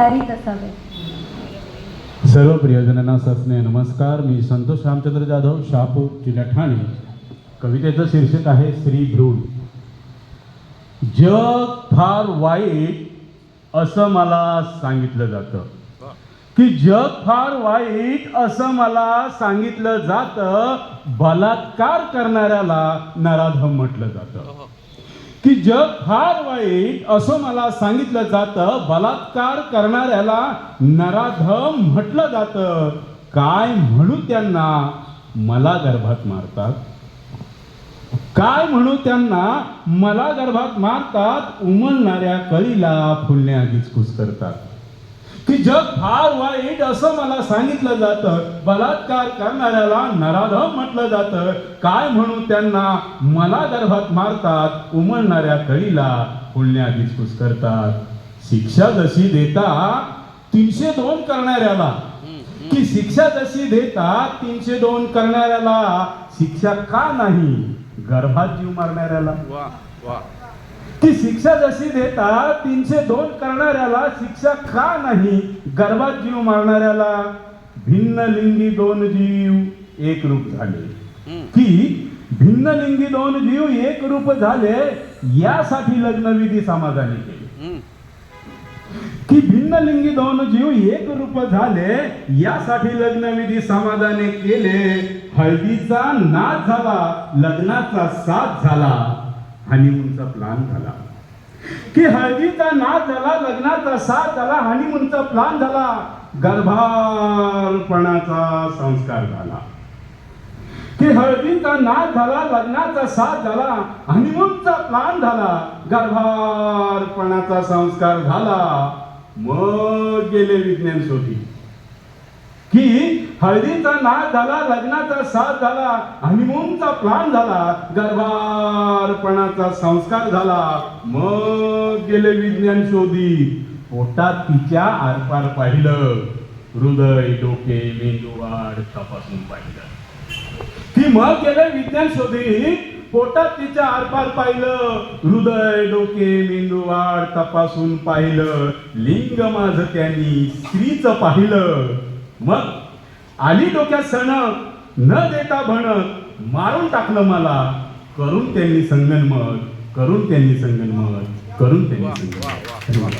तयारीत असावे सर्व प्रियजनांना सस्ने नमस्कार. मी संतोष रामचंद्र जाधव शहापूर जिल्हा ठाणे. कवितेचं शीर्षक आहे श्री भ्रूण. जग फार वाईट असं मला सांगितलं जातं. की जग फार वाईट असं मला सांगितलं जातं बलात्कार करणाऱ्याला नराधम म्हटलं जातं. की जग फार वाईट असं मला सांगितलं जातं बलात्कार करणाऱ्याला नराधम म्हटलं जातं. काय म्हणू त्यांना मला गर्भात मारतात? काय म्हणू त्यांना मला गर्भात मारतात? उमलणाऱ्या कळीला फुलण्याआधीच खुश करतात. की जग फार वाईट असं मला सांगितलं जातं. बलात्कार करणाऱ्याला नराधम म्हटलं जातं. काय म्हणू त्यांना मला गर्भात मारतात? उमलणाऱ्या कळीला फुलण्याआधीच खुश करतात. शिक्षा जशी देता तीनशे दोन करणाऱ्याला. की शिक्षा जशी देतात तीनशे दोन करणाऱ्याला शिक्षा का नाही? गर्भात जीव मारणाऱ्याला. वा वा. की शिक्षा जशी देतात तीनशे दोन करणाऱ्याला शिक्षा का नाही? गर्भात जीव मारणाऱ्याला भिन्न लिंगी दोन जीव एक रूप झाले. की भिन्न लिंगी दोन जीव एक रूप झाले यासाठी लग्नविधी समाजाने केले. की भिन्न लिंगी दोन जीव एक रूप झाले यासाठी लग्नविधी समाजाने केले. हळदीचा नाच झाला लग्नाचा साथ झाला. हनीमूनचा प्लान झाला. की हळदीचा नाच झाला लग्नाचा साथ झाला हनीमूनचा प्लान झाला गर्भारपणाचा संस्कार झाला. की हळदीचा नाच झाला लग्नाचा साथ झाला हनीमूनचा प्लान झाला गर्भारपणाचा संस्कार झाला. मग गेले विज्ञान शोधी. की हळदीचा नाद झाला लग्नाचा साथ झाला हनीमूनचा प्लान झाला गर्भारपणाचा संस्कार झाला. मग गेले विज्ञान शोधी. पोटात तिच्या आरपार पाहिलं. हृदय डोके मेंदू वाढ तपासून पाहिलं. की मग गेले विज्ञान शोधी. पोटात तिच्या आरपार पाहिलं. हृदय डोके मेंदू वाढ तपासून पाहिलं. लिंग माझं त्यांनी स्त्रीचं पाहिलं. मग आली डोक्यात सण न देता भण मारून टाकलं मला करून त्यांनी संगनमत करून त्यांनी संगनमत करून त्यांनी वा, धन्यवाद.